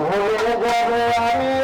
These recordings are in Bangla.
ভুলে যাবে আমিও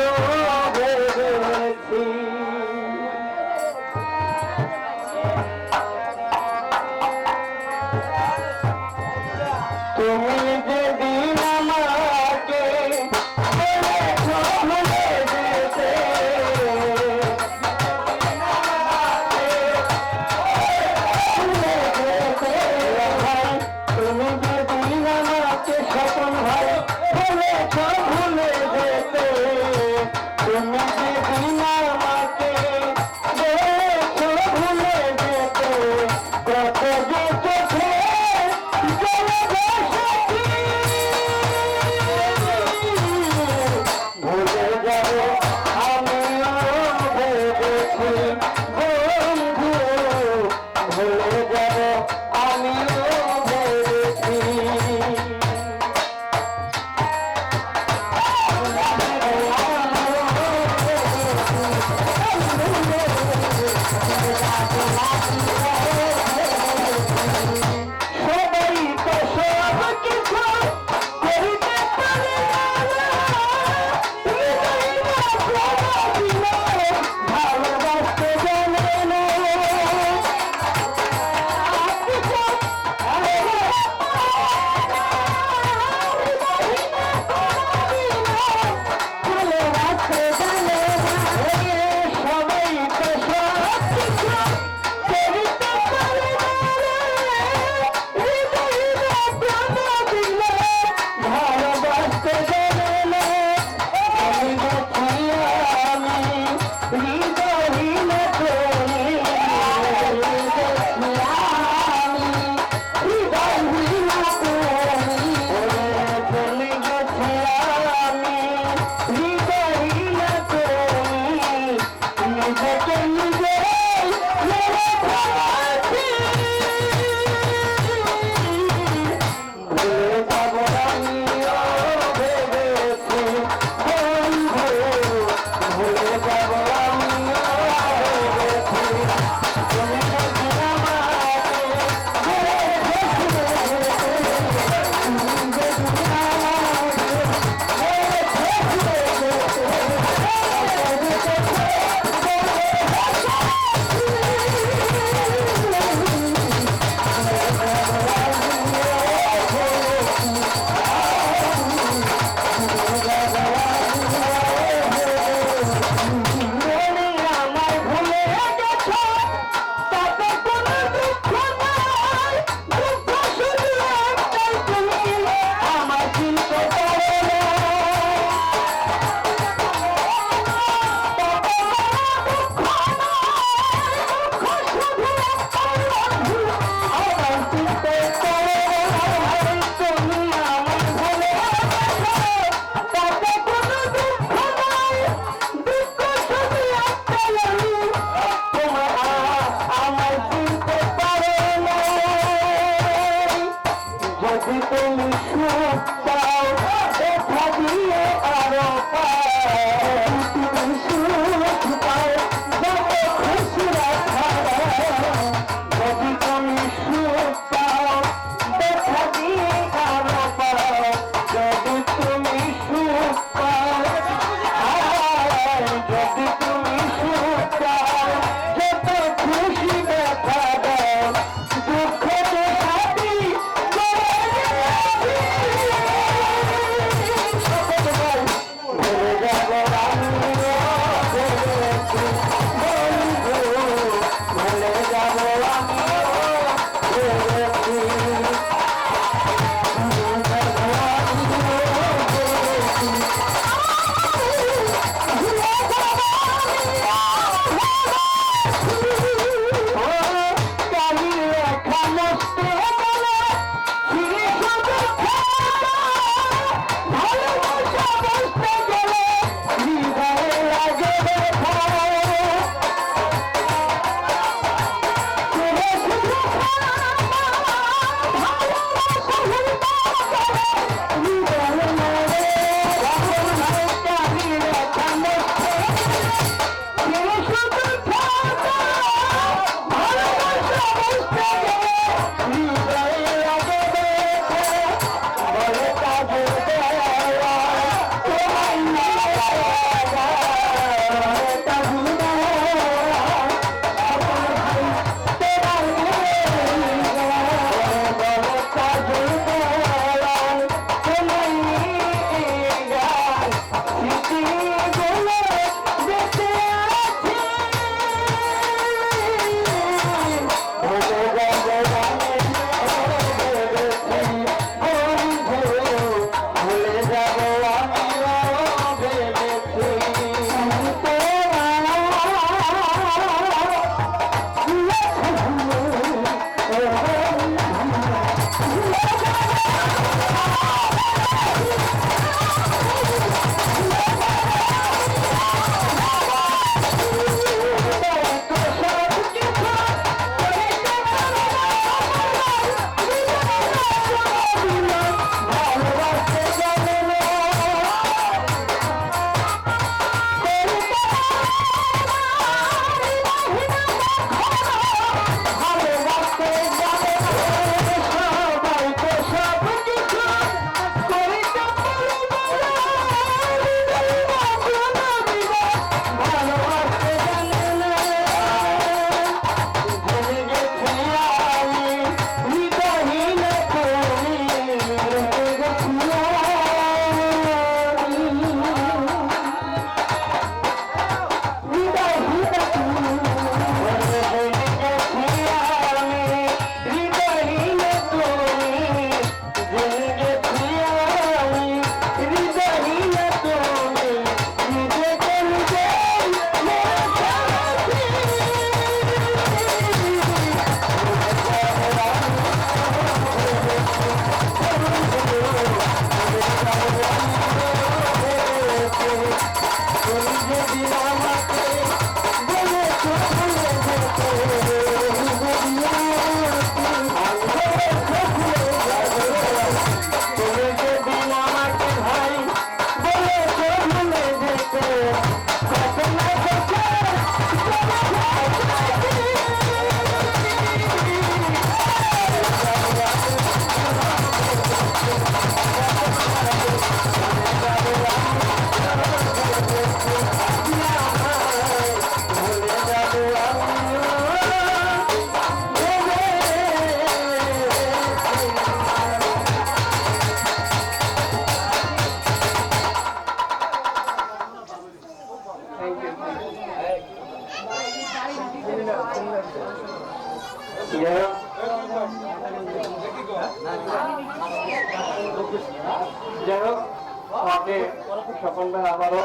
স্বপন ভাই আবারও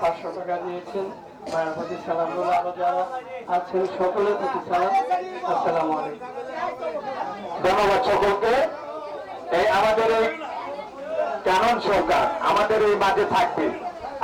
পাঁচশো টাকা দিয়েছেন। মায়ের প্রতি সালাম বলে আরও যারা আছেন, সকলের প্রতি সালাম। আসসালাম আলাইকুম। ধন্যবাদ সকলকে। এই আমাদের এই ক্যানন সরকার, আমাদের এই মাঝে থাকবে